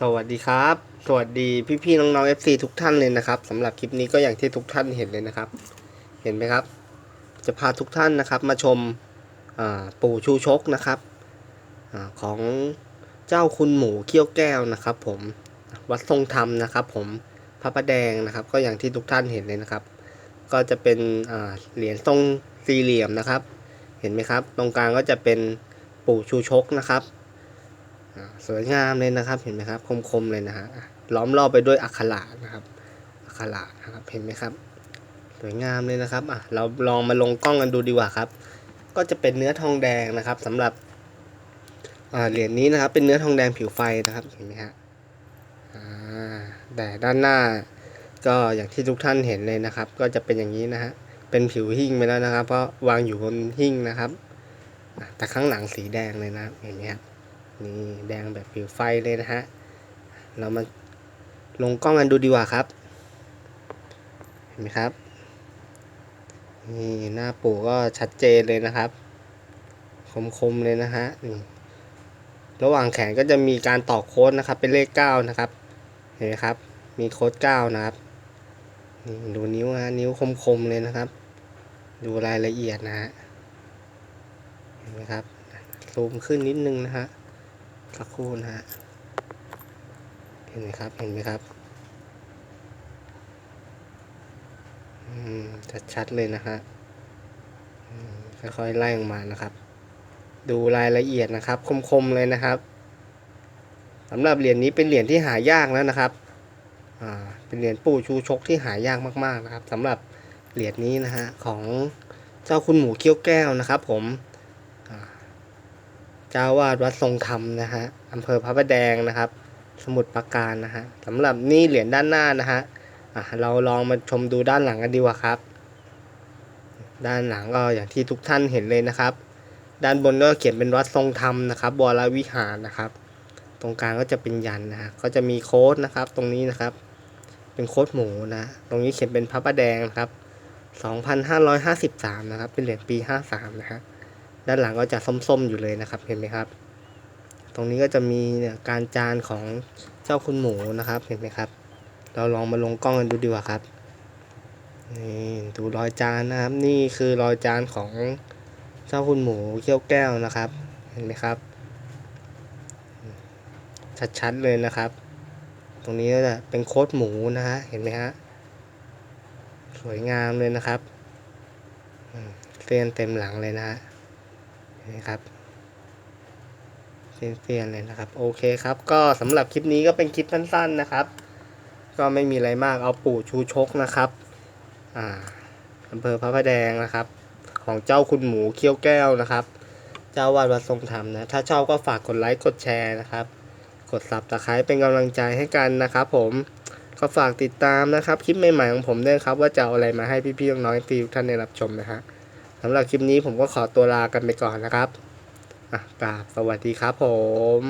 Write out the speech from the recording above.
สวัสดีครับ สวัสดีพี่ๆน้องๆ FC ทุกท่านเลยนะครับสำหรับคลิปนี้ก็อย่างที่ทุกท่านเห็นเลยนะครับ เห็นไหมครับ จะพาทุกท่านนะครับ มาชมปู่ชูชกนะครับอของเจ้าคุณหมูเขี้ยวแก้วนะครับ ผมวัดทรงธรรมนะครับ ผมพระประแดงนะครับ ก็อย่างที่ทุกท่านเห็นเลยนะครับ ก็จะเป็นเหรียญทรงสี่เหลี่ยมนะครับ เห็นไหมครับ ตรงกลางก็จะเป็นปู่ชูชกนะครับ สวยงามเลยนะครับเห็นไหมครับ คมๆเลยนะฮะล้อมรอบไปด้วยอักขระนะครับ อักขระนะครับเห็นไหมครับ สวยงามเลยนะครับอะเราลองมาลงกล้องกันดูดีกว่าครับ ก็จะเป็นเนื้อทองแดงนะครับสำหรับเหรียญนี้นะครับ เป็นเนื้อทองแดงผิวไฟนะครับเห็นไหมฮะแต่ด้านหน้าก็อย่างที่ทุกท่านเห็นเลยนะครับ ก็จะเป็นอย่างนี้นะฮะเป็นผิวหิ้งไปแล้วนะครับ เพราะวางอยู่บนหิ้งนะครับแต่ข้างหลังสีแดงเลยนะเห็นไหมครับ นี่แดงแบบผิวไฟเลยนะฮะ เรามาลงกล้องกันดูดีกว่าครับ เห็นไหมครับ นี่หน้าปู่ก็ชัดเจนเลยนะครับ คมๆเลยนะฮะนี่ระหว่างแขนก็จะมีการต่อโค้ดนะครับ เป็นเลขเก้านะครับ เห็นไหมครับ มีโค้ดเก้านะครับ นี่ดูนิ้วฮะ นิ้วคมๆเลยนะครับ ดูรายละเอียดนะฮะ เห็นไหมครับ ซูมขึ้นนิดนึงนะฮะ สักครู่นะฮะเห็นไหมครับเห็นไหมครับอืมชัดๆเลยนะฮะค่อยๆไล่ออกมานะครับ ดูรายละเอียดนะครับ คมๆเลยนะครับสำหรับเหรียญนี้เป็นเหรียญที่หายากแล้วนะครับอ่าเป็นเหรียญปู่ชูชกที่หายากมากๆนะครับสำหรับเหรียญนี้นะฮะของเจ้าคุณหมูเขี้ยวแก้วนะครับ ผมอ่า จ้าวาดวัดทรงธรรมนะฮะอำเภอพระประแดงนะครับ สมุทรปราการนะฮะสำหรับนี่เหรียญด้านหน้านะฮะอะเราลองมาชมดูด้านหลังกันดีกว่าครับ ด้านหลังก็อย่างที่ทุกท่านเห็นเลยนะครับ ด้านบนก็เขียนเป็นวัดทรงธรรมนะครับวรวิหารนะครับ ตรงกลางก็จะเป็นยันนะฮะก็จะมีโค้ดนะครับ ตรงนี้นะครับ เป็นโค้ดหมูนะ ตรงนี้เขียนเป็นพระประแดงนะครับ 2,553 นะครับ เป็นเหรียญปี 53 นะฮะ ด้านหลังก็จะส้มๆอยู่เลยนะครับเห็นไหมครับ ตรงนี้ก็จะมีการจานของเจ้าคุณหมูนะครับเห็นไหมครับ เราลองมาลงกล้องกันดูดีกว่าครับนี่ดูรอยจานนะครับ นี่คือรอยจานของเจ้าคุณหมูเขี้ยวแก้วนะครับ เห็นไหมครับ ชัดๆเลยนะครับ ตรงนี้ก็จะเป็นโค้ดหมูนะฮะเห็นไหมฮะสวยงามเลยนะครับเสียนเต็มหลังเลยนะฮะ นี่ครับเซียนๆเลยนะครับ โอเคครับ ก็สำหรับคลิปนี้ก็เป็นคลิปสั้นๆนะครับ ก็ไม่มีอะไรมากเอาปู่ชูชกนะครับ อ่าอำเภอพระประแดงนะครับ ของเจ้าคุณหมูเขี้ยวแก้วนะครับ เจ้าวาดวัดทรงธรรมนะ ถ้าชอบก็ฝากกดไลค์กดแชร์นะครับ กดซับตะไคร้เป็นกำลังใจให้กันนะครับผมก็ฝากติดตามนะครับ คลิปใหม่ๆของผมด้วยครับ ว่าจะเอาอะไรมาให้พี่ๆน้องๆที่ทุกท่านได้รับชมนะฮะ สำหรับคลิปนี้ผมก็ขอตัวลากันไปก่อนนะครับอะกราบสวัสดีครับผม